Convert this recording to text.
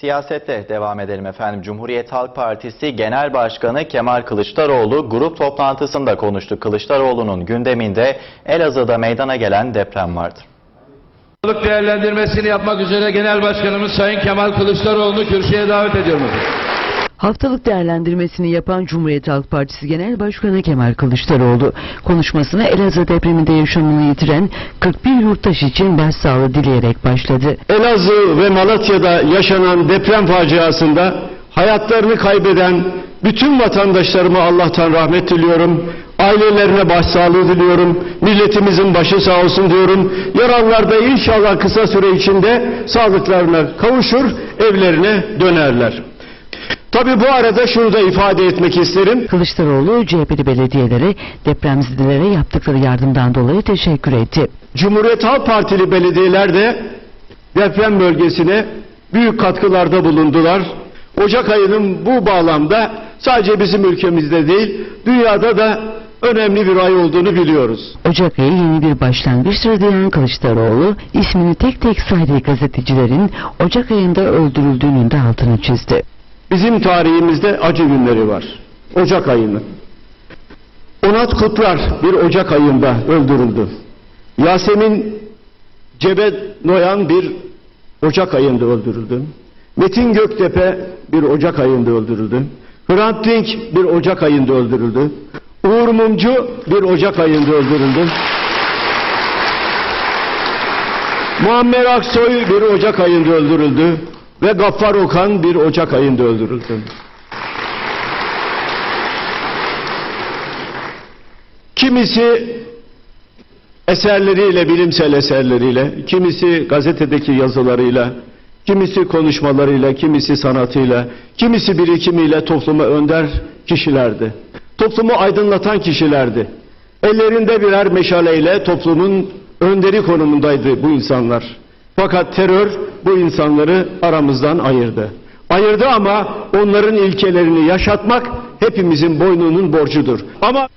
Siyasette devam edelim efendim. Cumhuriyet Halk Partisi Genel Başkanı Kemal Kılıçdaroğlu grup toplantısında konuştu. Kılıçdaroğlu'nun gündeminde Elazığ'da meydana gelen deprem vardı. Sağlık değerlendirmesini yapmak üzere Genel Başkanımız Sayın Kemal Kılıçdaroğlu'nu kürsüye davet ediyorum. Haftalık değerlendirmesini yapan Cumhuriyet Halk Partisi Genel Başkanı Kemal Kılıçdaroğlu konuşmasına Elazığ depreminde yaşamını yitiren 41 yurttaş için başsağlığı dileyerek başladı. Elazığ ve Malatya'da yaşanan deprem faciasında hayatlarını kaybeden bütün vatandaşlarıma Allah'tan rahmet diliyorum. Ailelerine başsağlığı diliyorum. Milletimizin başı sağ olsun diyorum. Yaralılar da inşallah kısa süre içinde sağlıklarına kavuşur, evlerine dönerler. Tabi bu arada şunu da ifade etmek isterim. Kılıçdaroğlu CHP'li belediyelere depremzedelere yaptıkları yardımdan dolayı teşekkür etti. Cumhuriyet Halk Partili belediyeler de deprem bölgesine büyük katkılarda bulundular. Ocak ayının bu bağlamda sadece bizim ülkemizde değil, dünyada da önemli bir ay olduğunu biliyoruz. Ocak ayı yeni bir başlangıçtır diyen Kılıçdaroğlu ismini tek tek saydığı gazetecilerin Ocak ayında öldürüldüğünün de altını çizdi. Bizim tarihimizde acı günleri var. Ocak ayının. Onat Kutlar bir Ocak ayında öldürüldü. Yasemin Cebe Noyan bir Ocak ayında öldürüldü. Metin Göktepe bir Ocak ayında öldürüldü. Hrant Dink bir Ocak ayında öldürüldü. Uğur Mumcu bir Ocak ayında öldürüldü. Muammer Aksoy bir Ocak ayında öldürüldü ve Gaffar Okan bir Ocak ayında öldürüldü. Kimisi eserleriyle, bilimsel eserleriyle, kimisi gazetedeki yazılarıyla, kimisi konuşmalarıyla, kimisi sanatıyla, kimisi birikimiyle topluma önder kişilerdi. Toplumu aydınlatan kişilerdi. Ellerinde birer meşaleyle toplumun önderi konumundaydı bu insanlar. Fakat terör bu insanları aramızdan ayırdı. Ayırdı ama onların ilkelerini yaşatmak hepimizin boynunun borcudur. Ama